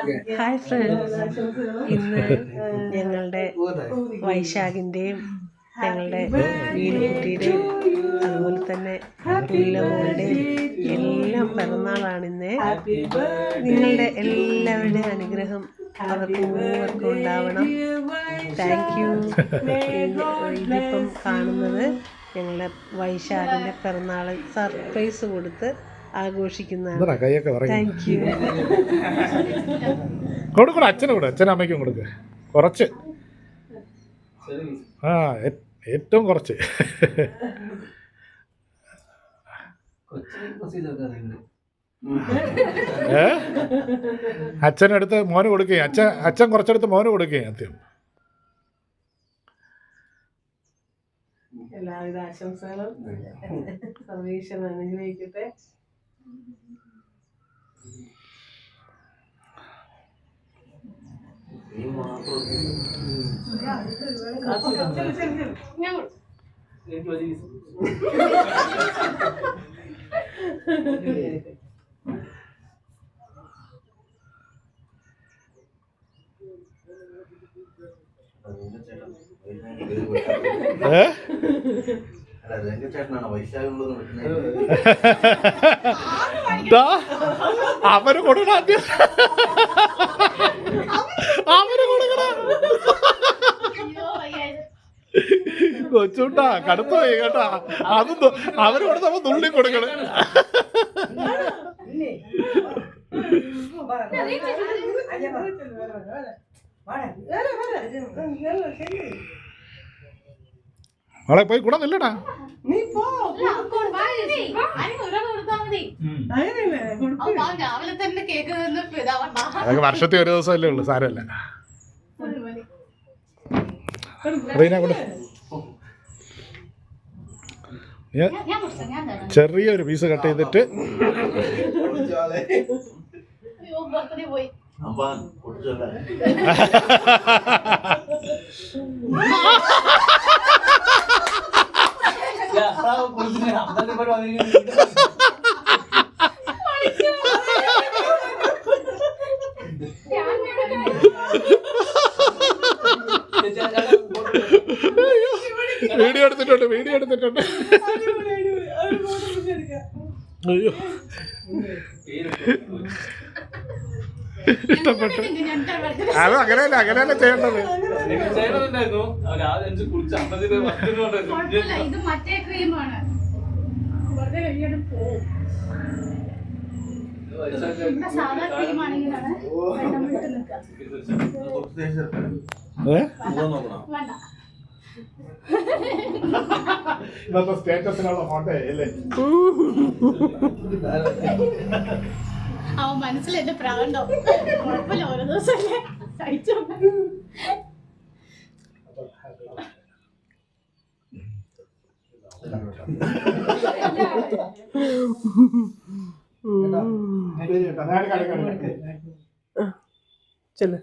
Hi friends ഇന്ന് ഞങ്ങളുടെ വൈശാഖിന്റെയും ഞങ്ങളുടെ വീടുകുട്ടിയുടെയും അതുപോലെ തന്നെ പുല്ലമ്മയുടെയും എല്ലാം പിറന്നാളാണ് ഇന്ന് നിങ്ങളുടെ എല്ലാവരുടെയും അനുഗ്രഹം അവർക്ക് മൂവർക്കും ഉണ്ടാവണം. താങ്ക് യു ഇതിപ്പം കാണുന്നത് ഞങ്ങളുടെ വൈശാഖിന്റെ പിറന്നാൾ സർപ്രൈസ് കൊടുത്ത് ആഘോഷിക്കുന്നതാണ്. കൈയൊക്കെ പറയും താങ്ക് യു കൊടുക്കണം അച്ഛനും കൂടെ അച്ഛനും അമ്മയ്ക്കും കൊടുക്ക്. കുറച്ച്. ആ ഏറ്റവും കുറച്ച്. ഏ? അച്ഛനടുത്ത് മോന് കൊടുക്കുകയും അച്ഛൻ അച്ഛൻ കുറച്ചെടുത്ത് മോന് കൊടുക്കുകയും അത്യം എല്ലാവിധ ആശംസകളും. സന്ദേശം അനുഗ്രഹിക്കട്ടെ. ഏ? ദാ, അവന് കൊടുക്കണം ആദ്യം. അവന് കൊടുക്കണം കൊച്ചുണ്ടാ കടുത്തു പോയി കേട്ടാ. അത് അവരോട് നമ്മൾ തുള്ളി കൊടുക്കണേ. അവളെ പോയി കൂടെ നില്ലടാ. നീ പോ അതൊക്കെ വർഷത്തെ ഒരു ദിവസമല്ലേ ഉള്ളൂ സാരമല്ല. റീന കൊണ്ട് ചെറിയൊരു പീസ് കട്ട് ചെയ്തിട്ട് അയ്യോ വീഡിയോ എടുത്തിട്ടുണ്ട് വീഡിയോ എടുത്തിട്ടുണ്ട്. അയ്യോ. ഇഷ്ടപ്പെട്ടു. അത് അങ്ങനെയല്ല അങ്ങനെയല്ല ചെയ്യേണ്ടത്. ഏ? വേണ്ട ഇന്നത്തെ സ്റ്റേറ്റസിനുള്ള ഫോട്ടോ അല്ലേ അവൻ മനസ്സിൽ എന്റെ പ്രാണ്ടോ കുഴപ്പമില്ല ഓരോ ദിവസം കഴിച്ചോ ചെല്ലു.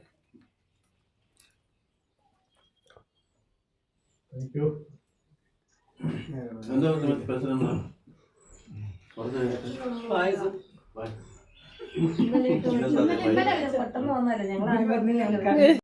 എന്താ പെട്ടെന്ന് വന്നല്ലേ ഞങ്ങൾ